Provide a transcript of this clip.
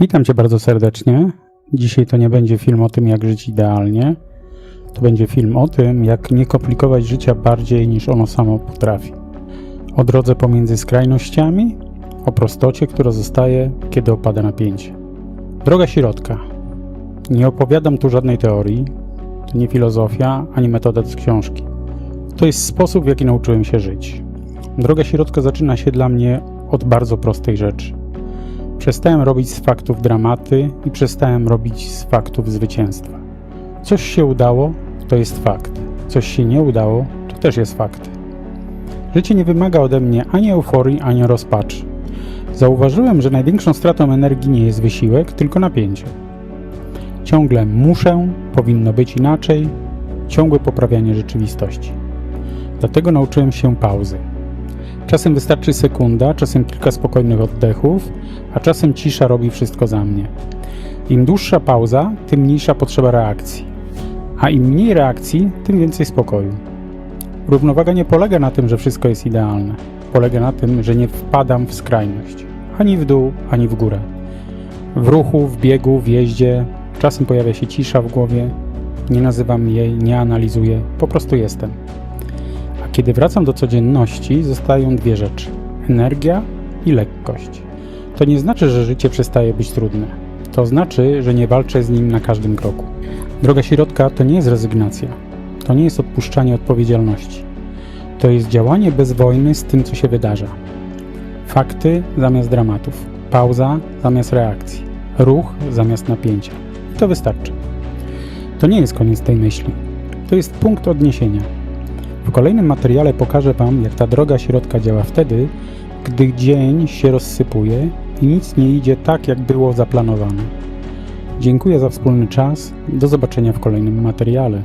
Witam Cię bardzo serdecznie. Dzisiaj to nie będzie film o tym, jak żyć idealnie. To będzie film o tym, jak nie komplikować życia bardziej niż ono samo potrafi. O drodze pomiędzy skrajnościami, o prostocie, która zostaje, kiedy opada napięcie. Droga środka. Nie opowiadam tu żadnej teorii, to nie filozofia ani metoda z książki. To jest sposób, w jaki nauczyłem się żyć. Droga środka zaczyna się dla mnie od bardzo prostej rzeczy. Przestałem robić z faktów dramaty i przestałem robić z faktów zwycięstwa. Coś się udało, to jest fakt. Coś się nie udało, to też jest fakt. Życie nie wymaga ode mnie ani euforii, ani rozpaczy. Zauważyłem, że największą stratą energii nie jest wysiłek, tylko napięcie. Ciągle muszę, powinno być inaczej, ciągłe poprawianie rzeczywistości. Dlatego nauczyłem się pauzy. Czasem wystarczy sekunda, czasem kilka spokojnych oddechów, a czasem cisza robi wszystko za mnie. Im dłuższa pauza, tym mniejsza potrzeba reakcji. A im mniej reakcji, tym więcej spokoju. Równowaga nie polega na tym, że wszystko jest idealne. Polega na tym, że nie wpadam w skrajność. Ani w dół, ani w górę. W ruchu, w biegu, w jeździe, czasem pojawia się cisza w głowie. Nie nazywam jej, nie analizuję, po prostu jestem. Kiedy wracam do codzienności, zostają dwie rzeczy: energia i lekkość. To nie znaczy, że życie przestaje być trudne. To znaczy, że nie walczę z nim na każdym kroku. Droga środka to nie jest rezygnacja. To nie jest odpuszczanie odpowiedzialności. To jest działanie bez wojny z tym, co się wydarza. Fakty zamiast dramatów, pauza zamiast reakcji, ruch zamiast napięcia. To wystarczy. To nie jest koniec tej myśli. To jest punkt odniesienia. W kolejnym materiale pokażę Wam, jak ta droga środka działa wtedy, gdy dzień się rozsypuje i nic nie idzie tak, jak było zaplanowane. Dziękuję za wspólny czas. Do zobaczenia w kolejnym materiale.